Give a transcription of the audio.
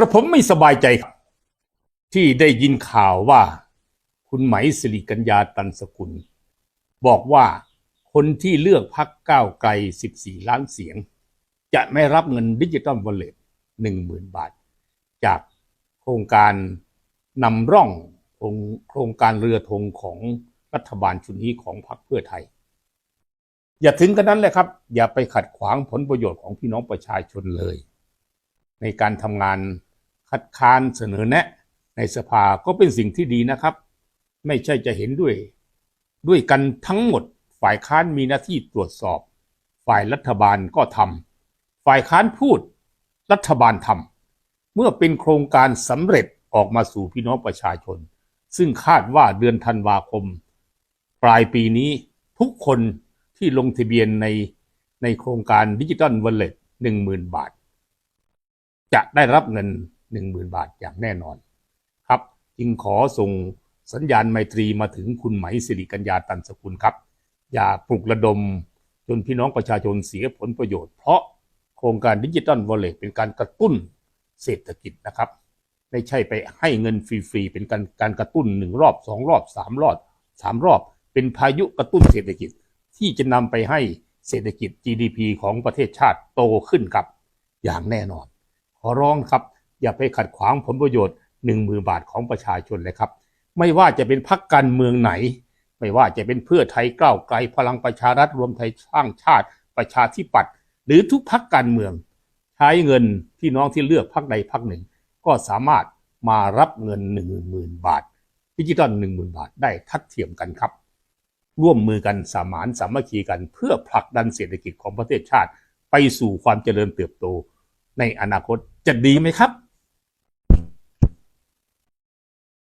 ระผมไม่สบายใจครับ ที่ได้ยินข่าวว่า คุณไหมสิริกัญญาตันสกุล บอกว่าคนที่เลือกพักก้าวไกล 14 ล้านเสียง จะไม่รับเงินดิจิตอลวอลเล็ต10,000 บาท จากโครงการนำร่องโครงโครงการเรือธงของรัฐบาลชุดนี้ของพรรคเพื่อไทย อย่าถึงกันนั้นเลยครับ อย่าไปขัดขวางผลประโยชน์ของพี่น้องประชาชนเลย ในการทำงาน คัดค้านเสนอแนะ ในสภาก็เป็นสิ่งที่ดีนะครับ ไม่ใช่จะเห็นด้วย ด้วยกันทั้งหมดฝ่ายค้านมีหน้าที่ตรวจสอบ ฝ่ายรัฐบาลก็ทำฝ่ายค้านพูด รัฐบาลทำเมื่อเป็นโครงการสำเร็จออกมาสู่พี่น้องประชาชน ซึ่งคาดว่าเดือนธันวาคม ปลายปีนี้ทุกคนที่ลงทะเบียนในในโครงการดิจิ t a ลวอลเล็ตหนึ่งหมื่นบาท จะได้รับเงิน หนึ่งหมื่นบาทอย่างแน่นอน ครับจึงขอส่งสัญญาณไมตรีมาถึงคุณไหมสิริกัญญาตันสกุลครับ อย่าปลุกระดมจนพี่น้องประชาชนเสียผลประโยชน์ เพราะโครงการดิจิ t a ลวอลเล็ตเป็นการกระตุ้นเศรษฐกิจนะครับ ไม่ใช่ไปให้เงินฟรีๆเป็นการการกระตุ้นหนึ่งรอบสองรอบสามรอบสามรอบ เป็นพายุกระตุ้นเศรษฐกิจที่จะนำไปให้เศรษฐกิจ GDP ของประเทศชาติโตขึ้นครับ อย่างแน่นอน ขอร้องครับ อย่าไปขัดขวางผลประโยชน์หนึ่งมือบาทของประชาชนเลยครับ ไม่ว่าจะเป็นพรรคการเมืองไหน ไม่ว่าจะเป็นเพื่อไทยก้าวไกลพลังประชารัฐรวมไทยสร้างชาติประชาธิปัตย์หรือทุกพรรคการเมือง ใช้เงินพี่น้องที่เลือกพรรคใดพรรคหนึ่ง ก็สามารถมารับเงิน 1 0,000 บาทดิจิตอล10,000 บาทได้ทัดเทียมกันครับ ร่วมมือกันสามานสามัคคีกันเพื่อผลักดันเศรษฐกิจของประเทศชาติ ไปสู่ความเจริญเติบโต ในอนาคตจะดีไหมครับ